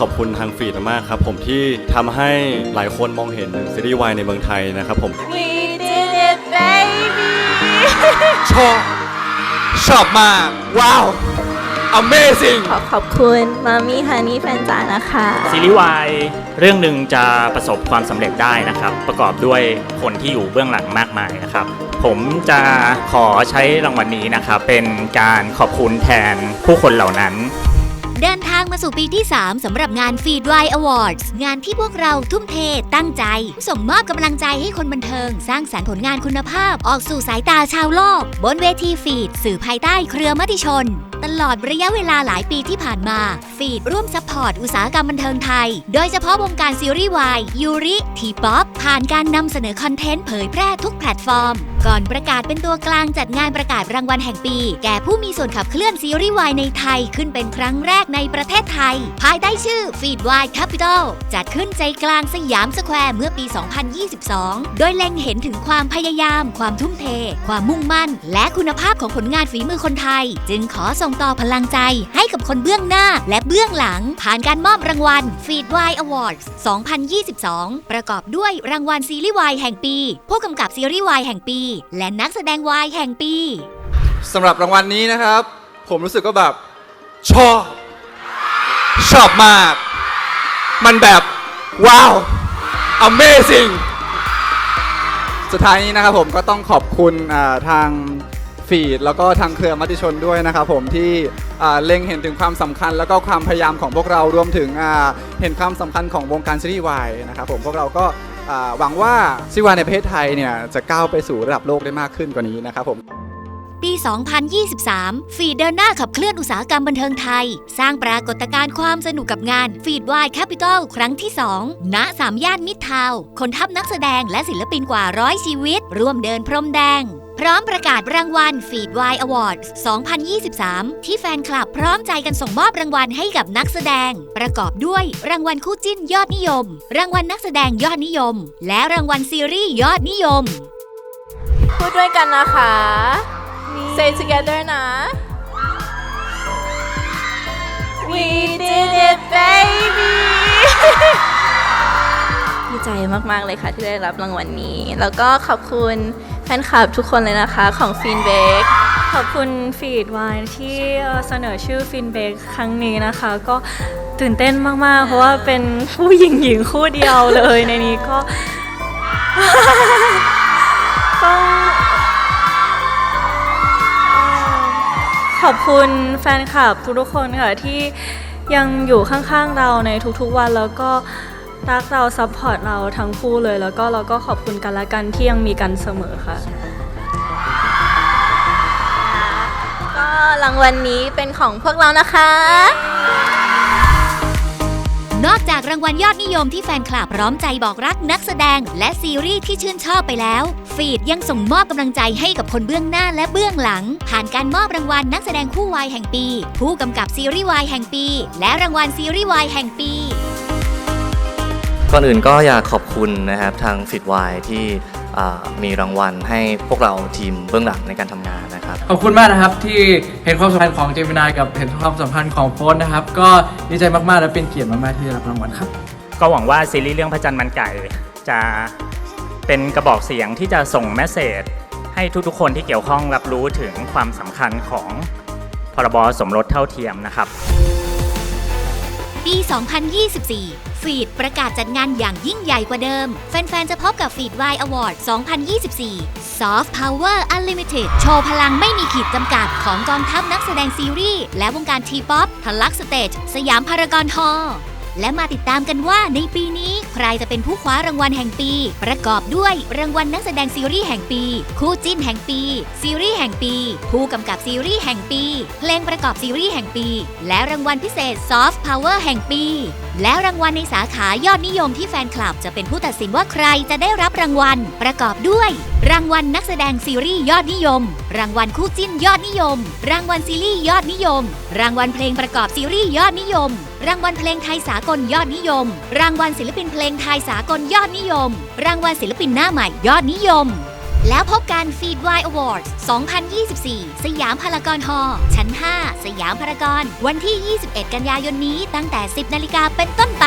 ขอบคุณทางฟีดมากครับผมที่ทำให้หลายคนมองเห็นซีรีส์วายในเมืองไทยนะครับผม We did it baby ชอบชอบมาก ว้าว Amazing ขอขอบคุณมามี่ฮันนี่แฟนจ๋านะคะ ซีรีส์วายเรื่องหนึ่งจะประสบความสำเร็จได้นะครับ ประกอบด้วยคนที่อยู่เบื้องหลังมากมายนะครับ ผมจะขอใช้รางวัลนี้นะครับ เป็นการขอบคุณแทนผู้คนเหล่านั้น เดินทางมาสู่ปีที่ 3 สำหรับงาน Feed y Awards งานที่พวกเราทุ่มเทตั้งใจ ส่งมอบกำลังใจให้คนบันเทิง สร้างสรรค์ผลงานคุณภาพ ออกสู่สายตาชาวโลก บนเวทีฟีดสื่อภายใต้เครือมติชน ตลอดระยะเวลาหลายปีที่ผ่านมา ฟีดร่วมซัพพอร์ตอุตสาหกรรมบันเทิงไทย โดยเฉพาะวงการซีรีส์วายยูริทีป๊อปผ่านการนำเสนอคอนเทนต์เผยแพร่ทุกแพลตฟอร์ม ก่อนประกาศเป็นตัวกลางจัดงานประกาศรางวัลแห่งปี แก่ผู้มีส่วนขับเคลื่อนซีรีส์วายในไทยขึ้นเป็นครั้งแรกในประเทศไทย ภายใต้ชื่อ Feed Y Capital จัดขึ้นใจกลางสยามสแควร์เมื่อปี 2022 โดยเล็งเห็นถึงความพยายาม ความทุ่มเท ความมุ่งมั่น และคุณภาพของผลงานฝีมือคนไทย จึงขอส่งต่อพลังใจให้กับคนเบื้องหน้าและเบื้องหลัง ผ่านการมอบรางวัล Feed Y Awards 2022 ประกอบด้วยรางวัลซีรีส์วายแห่งปี ผู้กำกับซีรีส์วายแห่งปี และนักแสดงวายแห่งปีสำหรับรางวัลนี้นะครับ ผมรู้สึกก็แบบชอบชอบมาก มันแบบ ว้าว Amazing สุดท้ายนี้นะครับผมก็ต้องขอบคุณทาง ฟีดแล้วก็ทางเครือมติชนด้วยนะครับผมที่เล็งเห็นถึงความสำคัญ แล้วก็ความพยายามของพวกเรารวมถึงเห็นความสำคัญของวงการซีรีส์วายนะครับผมพวกเราก็หวังว่าซีรีส์วายในประเทศไทยเนี่ยจะก้าวไปสู่ระดับโลกได้มากขึ้นกว่านี้นะครับผมปี 2023 ฟีดเดินหน้าขับเคลื่อนอุตสาหกรรมบันเทิงไทย สร้างปรากฏการณ์ความสนุกกับงานฟีดวายแคปิตอลครั้งที่ 2 ณ สามย่านมิตรทาวน์คนทัพนักแสดงและศิลปินกว่าร้อยชีวิต ร่วมเดินพรมแดง พร้อมประกาศรางวัลฟีดวายอวอร์ด2023 ที่แฟนคลับพร้อมใจกันส่งมอบรางวัลให้กับนักแสดง ประกอบด้วยรางวัลคู่จิ้นยอดนิยม รางวัลนักแสดงยอดนิยม และรางวัลซีรีส์ยอดนิยม พูดด้วยกันนะคะ Say together นะ We ใจมากๆเลยค่ะที่ได้รับรางวัลนี้ แล้วก็ขอบคุณแฟนคลับทุกคนเลยนะคะของฟินเบกขอบคุณฟีดวายที่เสนอชื่อฟินเบกครั้งนี้นะคะ ก็ตื่นเต้นมากๆ เพราะว่าเป็นผู้หญิงหญิงคู่เดียวเลยในนี้ก็ต้องขอบคุณแฟนคลับทุกๆคนค่ะที่ยังอยู่ข้างๆเราในทุกๆวันแล้วก็ รักเราซัพพอร์ตเราทั้งคู่เลย แล้วก็เราก็ขอบคุณกันและกันที่ยังมีกันเสมอค่ะ ก็รางวัลนี้เป็นของพวกเรานะคะ นอกจากรางวัลยอดนิยมที่แฟนคลับพร้อมใจบอกรักนักแสดง และซีรีส์ที่ชื่นชอบไปแล้ว ฟีดยังส่งมอบกำลังใจให้กับคนเบื้องหน้าและเบื้องหลัง ผ่านการมอบรางวัลนักแสดงคู่วายแห่งปี ผู้กำกับซีรีส์วายแห่งปี และรางวัลซีรีส์วายแห่งปี ก่อนอื่นก็อยากขอบคุณนะครับทางฟิตวที่อ่ามีรางวัลให้พวกเราทีมเบื้องหลังในการทำงานนะครับ ขอบคุณมากนะครับที่เห็นความสัมพันธ์ของเจมินายกับเห็นความสัมพันธ์ของโฟนนะครับ ก็ดีใจมากๆและเป็นเกียรติมากๆที่ได้รับรางวัลครับ ก็หวังว่าซีรีส์เรื่องพระจันทร์มันไก่จะเป็นกระบอกเสียงที่จะส่งแมสเซจให้ทุกๆ คนที่เกี่ยวข้องรับรู้ถึงความสำคัญของพรบสมรสเท่าเทียมนะครับ ปี 2024 ฟีดประกาศจัดงานอย่างยิ่งใหญ่กว่าเดิม แฟน ๆ จะพบกับฟีด Y Award 2024 Soft Power Unlimited โชว์พลังไม่มีขีดจำกัดของกองทัพนักแสดงซีรีส์ และวงการทีป๊อปทะลักสเตจสยามพารากอนฮอลล์ และมาติดตามกันว่าในปีนี้ใครจะเป็นผู้คว้ารางวัลแห่งปี ประกอบด้วยรางวัลนักแสดงซีรีส์แห่งปี คู่จิ้นแห่งปี ซีรีส์แห่งปี ผู้กำกับซีรีส์แห่งปี เพลงประกอบซีรีส์แห่งปี และรางวัลพิเศษ Soft Power แห่งปีและรางวัลในสาขายอดนิยมที่แฟนคลับจะเป็นผู้ตัดสินว่าใครจะได้รับรางวัล ประกอบด้วย รางวัลนักแสดงซีรีส์ยอดนิยม รางวัลคู่จิ้นยอดนิยม รางวัลซีรีส์ยอดนิยม รางวัลเพลงประกอบซีรีส์ยอดนิยม รางวัลเพลงไทยสากลยอดนิยม รางวัลศิลปินเพลงไทยสากลยอดนิยม รางวัลศิลปินหน้าใหม่ยอดนิยม แล้วพบกันฟีด Y Awards 2024 สยามพารากอนฮอลล์ชั้น 5 สยามพารากอน วันที่ 21 กันยายนนี้ตั้งแต่ 10 นาฬิกาเป็นต้นไป